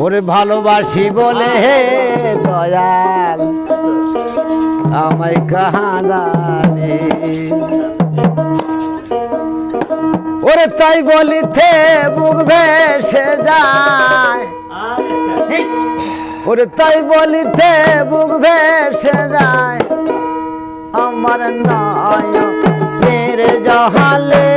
ওরে ভালোবাসি বলে হে দয়াল, আমায় কাহানি ওরে তাই বলিতে বুক ভেসে যায়। ওরে তাই বলিতে বুক ভেসে যায়। আমার নয় ফের জহালে।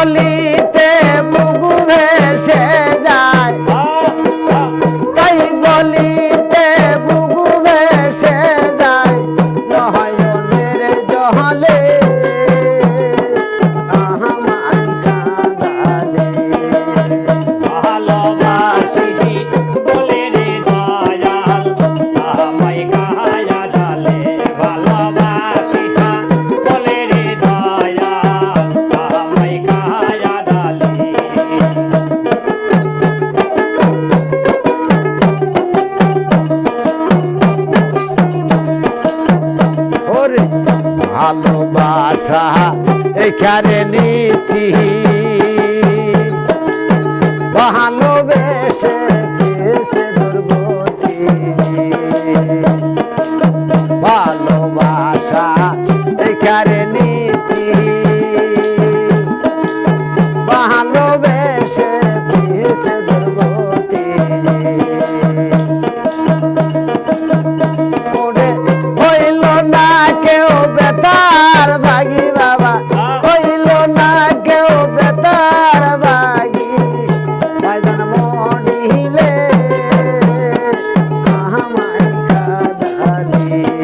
বলে ভালোবাসা এখানে নীতি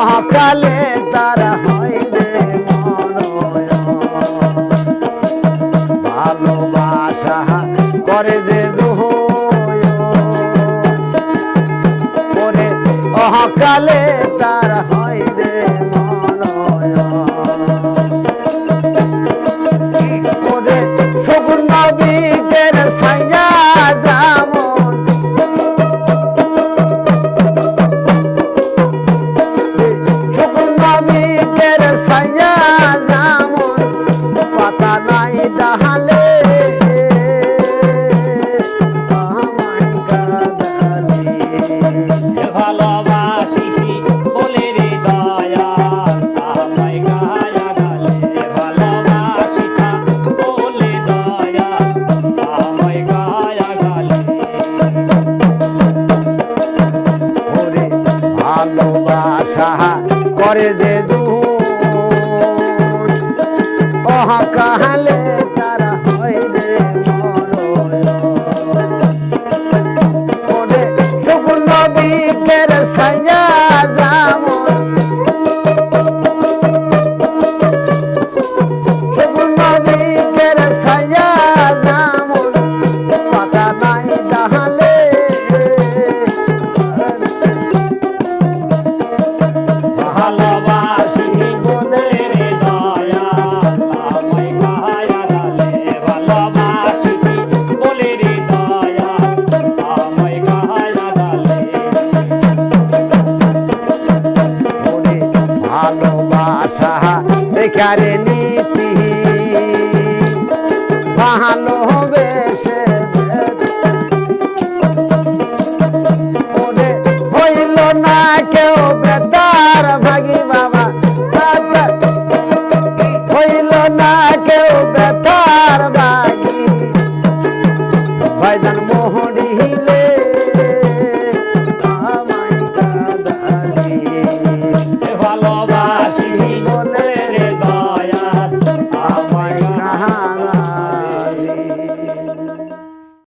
সকালে তারা হইলে ভালোবাসা করে যে সকালে তারা হয় ভালোবাসা বেকারে নীতি। ভালো